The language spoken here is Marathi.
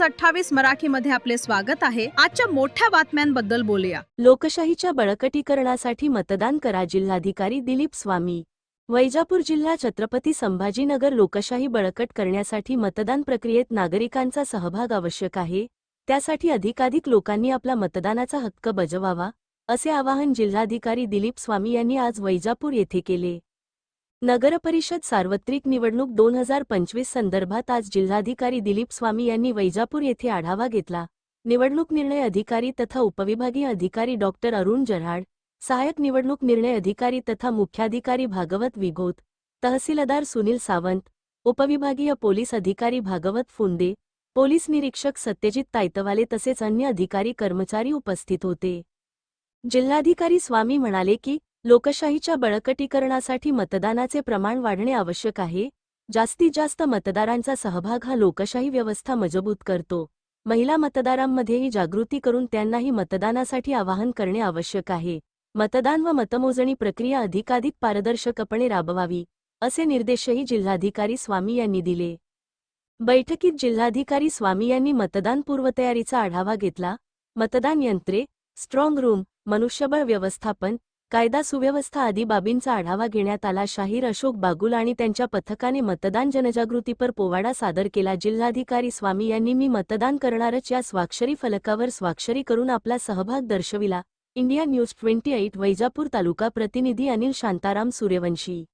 न्यूज अठ्ठावीस मराठीमध्ये आपले स्वागत आहे. आजच्या मोठ्या बातम्यांबद्दल बोलूया. लोकशाहीच्या बळकटीकरणासाठी मतदान करा जिल्हाधिकारी दिलीप स्वामी. वैजापूर जिल्हा छत्रपती संभाजीनगर लोकशाही बळकट करण्यासाठी मतदान प्रक्रियेत नागरिकांचा सहभाग आवश्यक आहे. त्यासाठी अधिकाधिक लोकांनी आपला मतदानाचा हक्क बजवावा असे आवाहन जिल्हाधिकारी दिलीप स्वामी यांनी आज वैजापूर येथे केले. नगरपरिषद सार्वत्रिक निवडणूक दोन हजार पंचवीस संदर्भात आज जिल्हाधिकारी दिलीप स्वामी यांनी वैजापूर येथे आढावा घेतला. निवडणूक निर्णय अधिकारी तथा उपविभागीय अधिकारी डॉक्टर अरुण जऱ्हाड सहाय्यक निवडणूक निर्णय अधिकारी तथा मुख्याधिकारी भागवत विघोत तहसीलदार सुनील सावंत उपविभागीय पोलीस अधिकारी भागवत फुंदे पोलीस निरीक्षक सत्यजित तायतवाले तसेच अन्य अधिकारी कर्मचारी उपस्थित होते. जिल्हाधिकारी स्वामी म्हणाले की लोकशाहीच्या बळकटीकरणासाठी मतदानाचे प्रमाण वाढणे आवश्यक आहे. जास्तीत जास्त मतदारांचा सहभाग हा लोकशाही व्यवस्था मजबूत करतो. महिला मतदारांमध्येही जागृती करून त्यांनाही मतदानासाठी आवाहन करणे आवश्यक आहे. मतदान व मतमोजणी प्रक्रिया अधिकाधिक पारदर्शकपणे राबवावी असे निर्देशही जिल्हाधिकारी स्वामी यांनी दिले. बैठकीत जिल्हाधिकारी स्वामी यांनी मतदान पूर्वतयारीचा आढावा घेतला. मतदान यंत्रे स्ट्रॉंग रूम मनुष्यबळ व्यवस्थापन कायदा सुव्यवस्था आदी बाबींचा आढावा घेण्यात आला. शाहीर अशोक बागुल आणि त्यांच्या पथकाने मतदान जनजागृतीपर पोवाडा सादर केला. जिल्हाधिकारी स्वामी यांनी मी मतदान करणारच या स्वाक्षरी फलकावर स्वाक्षरी करून आपला सहभाग दर्शविला. India news twenty eight Vaijapur तालुका प्रतिनिधी अनिल शांताराम सूर्यवंशी.